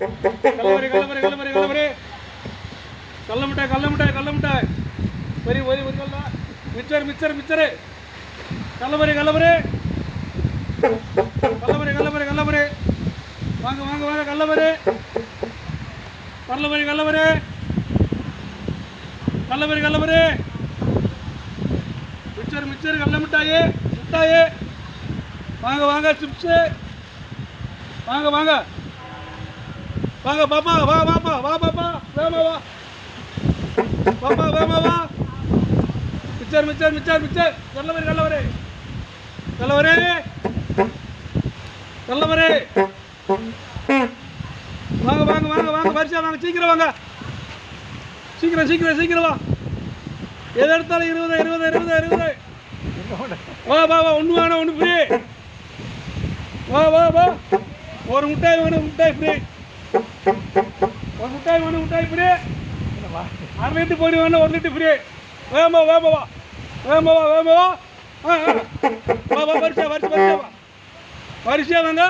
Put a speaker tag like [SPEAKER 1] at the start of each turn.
[SPEAKER 1] கல்லவரி கல்லவரி கல்லவரி கல்லவரி கல்ல மிட்டாய் கல்ல மிட்டாய் கல்ல மிட்டாய் வரி வரி வரி கல்ல மிச்சர் மிச்சர் மிச்சரு. கல்லவரி கல்லவரி கல்லவரி கல்லவரி கல்லவரி வாங்க வாங்க வாங்க கல்லவரி கல்லவரி கல்லவரி கல்லவரி கல்லவரி மிச்சர் மிச்சர் கல்ல மிட்டாயி மிட்டாயி. வாங்க வாங்க சிப்ஸு. வாங்க வாங்க. வாங்க பாப்பா வா பாப்பா வா பாப்பா வேமா வா. பாப்பா வேமா வா. Mixture mixture mixture mixture. கல்லவரி நல்லவரே. நல்லவரே. நல்லவரே. வாங்க வாங்க வாங்க வாங்க. பரிசா வாங்க சீக்கிரம் வாங்க. சீக்கிரம் சீக்கிரம் சீக்கிரம் வா. எது எடுத்தாலும் இருபது இருபது இருபது இருபது. வா வா வா. ஒன்று வாங்க ஒன்று ஃப்ரீ வா வா வா. ஒரு முட்டாய் வேணும் முட்டாய் ஃப்ரீ ஒரு முட்டாய் ஒன்று முட்டாய் ஃப்ரீ அரை லிட்டர் பொடி வேணும் ஒரு லிட்டர் ஃப்ரீ வேமா வேமா வா. வேமா வா வேமா வா. ஆ வா வா வரிசையா வரிசை வரிசையா வா. வரிசையா வாங்க.